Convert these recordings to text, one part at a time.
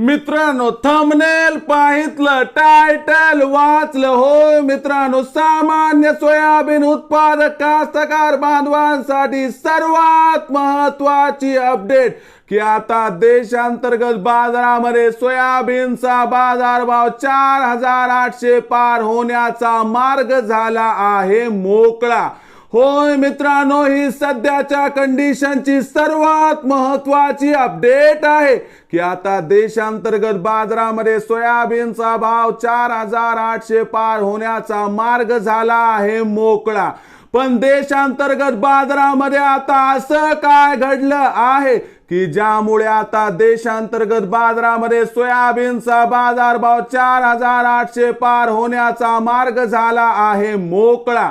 मित्रांनो thumbnail पाहितलं title वाचलं. होय मित्रांनो सामान्य सोयाबीन उत्पादक कास्तकार बांधवांसाठी सर्वात महत्वाची अपडेट की आता देशांतर्गत बाजारामध्ये सोयाबीनचा बाजारभाव चार हजार आठशे पार होण्याचा मार्ग झाला आहे मोकळा. होय मित्रांनो ही सध्याच्या कंडिशनची सर्वात महत्वाची अपडेट आहे की आता देशांतर्गत बाजारामध्ये सोयाबीनचा भाव चार हजार आठशे पार होण्याचा मार्ग झाला आहे मोकळा. पण देशांतर्गत बाजारामध्ये आता असं काय घडलं आहे की ज्यामुळे आता देशांतर्गत बाजारामध्ये सोयाबीनचा बाजारभाव चार हजार आठशे पार होण्याचा मार्ग झाला आहे मोकळा?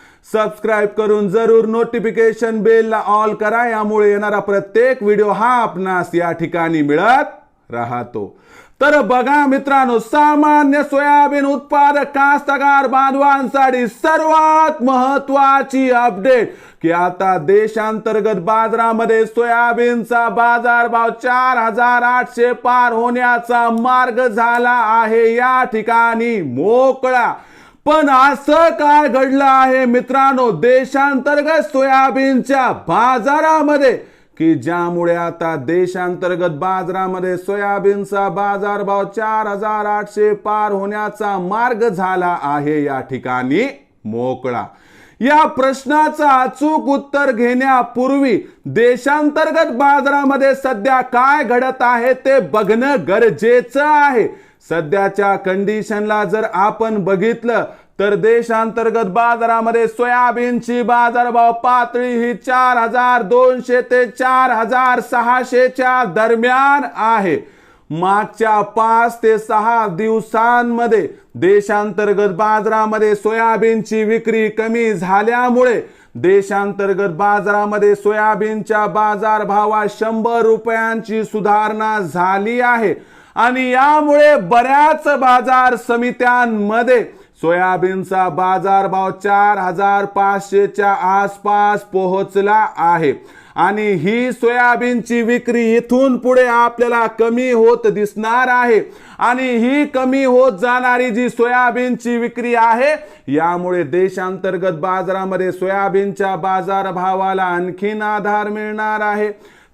सबस्क्राईब करून जरूर नोटिफिकेशन बेलला ऑल करा. यामुळे येणारा प्रत्येक व्हिडिओ हा आपणास या ठिकाणी मिळत राहतो. तर बघा मित्रांनो सामान्य सोयाबीन उत्पादक कास्तकार बांधवांसाठी सर्वात महत्वाची अपडेट की आता देशांतर्गत बाजारामध्ये सोयाबीनचा बाजारभाव चार हजार आठशे पार होण्याचा मार्ग झाला आहे. या ठिकाणी मोकळा पण असं काय घडलं आहे मित्रांनो? देशांतर्गत सोयाबीनच्या बाजारामध्ये की ज्यामुळे आता देशांतर्गत बाजारामध्ये सोयाबीनचा बाजारभाव चार हजार आठशे पार होण्याचा मार्ग झाला आहे या ठिकाणी मोकळा. या प्रश्नाचं अचूक उत्तर घेण्यापूर्वी देशांतर्गत बाजारामध्ये सध्या काय घडत आहे ते बघणं गरजेचं आहे. सध्याच्या कंडिशनला जर आपण बघितलं तर देशांतर्गत बाजारामध्ये सोयाबीनची बाजारभाव पातळी ही चार हजार दोनशे ते चार हजार सहाशेच्या दरम्यान आहे. मागच्या पाच ते सहा दिवसांमध्ये देशांतर्गत बाजारामध्ये सोयाबीनची विक्री कमी झाल्यामुळे देशांतर्गत बाजारामध्ये सोयाबीनच्या बाजारभावात शंभर रुपयांची सुधारणा झाली आहे. आणि यामुळे बऱ्याच बाजार समित्यांमध्ये सोयाबीनचा बाजारभाव चार हजार पाचशेच्या आसपास पोहोचला आहे. आणि ही सोयाबीनची विक्री इथून पुढे आपल्याला कमी होत दिसणार आहे. आणि ही कमी होत जाणारी जी सोयाबीनची विक्री आहे यामुळे देशांतर्गत बाजारामध्ये सोयाबीनच्या बाजारभावाला आणखीन आधार मिळणार आहे.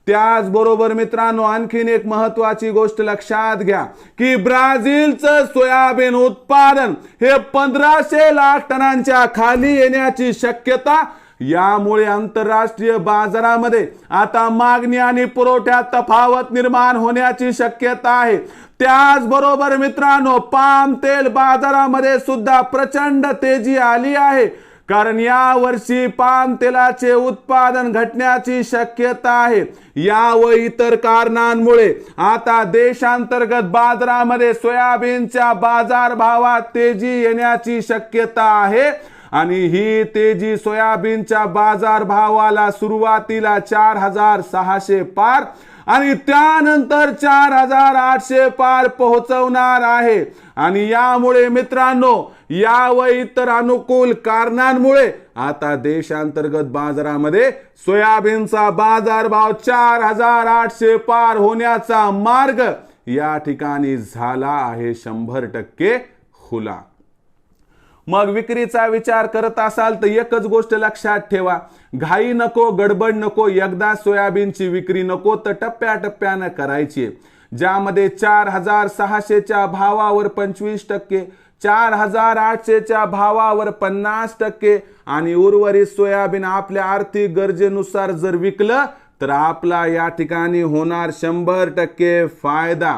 त्याचबरोबर मित्रांनो आणखीन एक महत्वाची गोष्ट लक्षात घ्या की ब्राझीलचं सोयाबीन उत्पादन हे पंधराशे लाख टनांच्या खाली येण्याची शक्यता यामुळे आंतरराष्ट्रीय बाजारामध्ये आता मागणी आणि पुरवठ्यात तफावत निर्माण होण्याची शक्यता आहे. त्याचबरोबर मित्रांनो पाम तेल बाजारामध्ये सुद्धा प्रचंड तेजी आली आहे. कारण या वर्षी पाम तेलाचे उत्पादन घटण्याची शक्यता आहे. या व इतर कारणांमुळे आता देशांतर्गत बाजारामध्ये सोयाबीनच्या बाजारभावात तेजी येण्याची शक्यता आहे. आणि ही तेजी सोयाबीनच्या बाजारभावाला सुरुवातीला चार हजार सहाशे पार आणि त्यानंतर चार हजार आठशे पार पोहोचवणार आहे. आणि यामुळे मित्रांनो या व इतर अनुकूल कारणांमुळे आता देशांतर्गत बाजारामध्ये सोयाबीनचा बाजारभाव चार हजार आठशे पार होण्याचा मार्ग या ठिकाणी झाला आहे शंभर टक्के खुला. मग विक्रीचा विचार करत असाल तर एकच गोष्ट लक्षात ठेवा. घाई नको गडबड नको एकदा सोयाबीनची विक्री नको तर टप्प्याटप्प्यानं करायची ज्यामध्ये चार हजार सहाशेच्या भावावर पंचवीस टक्के चार हजार आठशेच्या भावावर पन्नास टक्के आणि उर्वरित सोयाबीन आपल्या आर्थिक गरजेनुसार जर विकलं तर आपला या ठिकाणी होणार शंभर टक्के फायदा.